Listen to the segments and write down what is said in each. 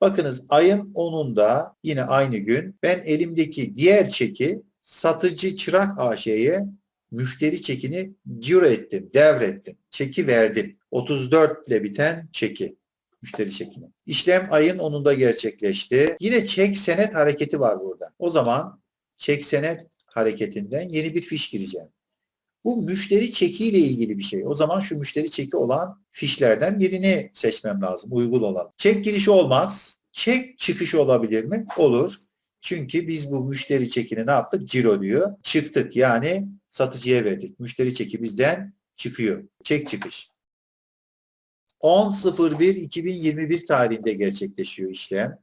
Bakınız ayın 10'unda yine aynı gün ben elimdeki diğer çeki satıcı Çırak AŞ'ye müşteri çekini ciro ettim, devrettim. Çeki verdim. 34 ile biten çeki. Müşteri çekini. İşlem ayın 10'unda gerçekleşti. Yine çek senet hareketi var burada. O zaman çek senet hareketinden yeni bir fiş gireceğim. Bu müşteri çekiyle ilgili bir şey. O zaman şu müşteri çeki olan fişlerden birini seçmem lazım. Uygun olan. Çek girişi olmaz. Çek çıkışı olabilir mi? Olur. Çünkü biz bu müşteri çekini ne yaptık? Ciro diyor. Çıktık yani satıcıya verdik. Müşteri çeki bizden çıkıyor. Çek çıkış. 10.01.2021 tarihinde gerçekleşiyor işlem.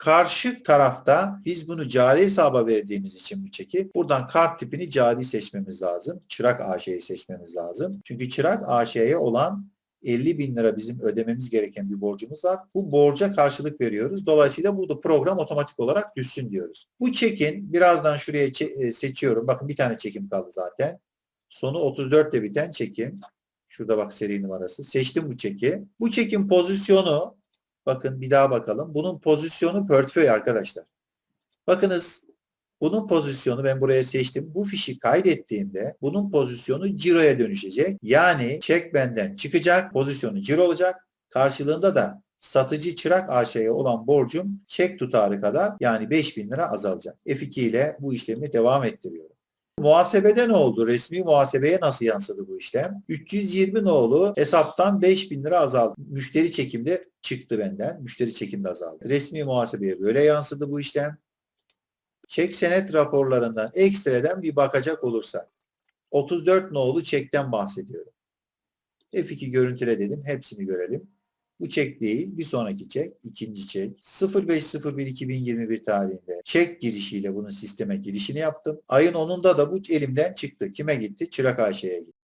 Karşı tarafta biz bunu cari hesaba verdiğimiz için bu çeki buradan kart tipini cari seçmemiz lazım. Çırak AŞ'yi seçmemiz lazım. Çünkü Çırak AŞ'ye olan 50 bin lira bizim ödememiz gereken bir borcumuz var. Bu borca karşılık veriyoruz. Dolayısıyla burada program otomatik olarak düşsün diyoruz. Bu çekin birazdan şuraya e, seçiyorum. Bakın bir tane çekim kaldı zaten. Sonu 34 ile biten çekim. Şurada bak seri numarası. Seçtim bu çeki. Bu çekin pozisyonu bakın bir daha bakalım. Bunun pozisyonu portföy arkadaşlar. Bakınız bunun pozisyonu ben buraya seçtim. Bu fişi kaydettiğimde bunun pozisyonu ciroya dönüşecek. Yani çek benden çıkacak, pozisyonu ciro olacak. Karşılığında da satıcı çırak AŞ'ye olan borcum çek tutarı kadar yani 5000 lira azalacak. F2 ile bu işlemi devam ettiriyorum. Muhasebede ne oldu? Resmi muhasebeye nasıl yansıdı bu işlem? 320 nolu hesaptan 5000 lira azaldı. Müşteri çekimde çıktı benden. Müşteri çekimde azaldı. Resmi muhasebeye böyle yansıdı bu işlem. Çek senet raporlarından ekstreden bir bakacak olursak 34 nolu çekten bahsediyorum. F2 görüntüle dedim. Hepsini görelim. Bu çek değil. Bir sonraki çek. ikinci çek. 05.01.2021 tarihinde çek girişiyle bunun sisteme girişini yaptım. Ayın 10'unda da bu elimden çıktı. Kime gitti? Çırak AŞ'ye gitti.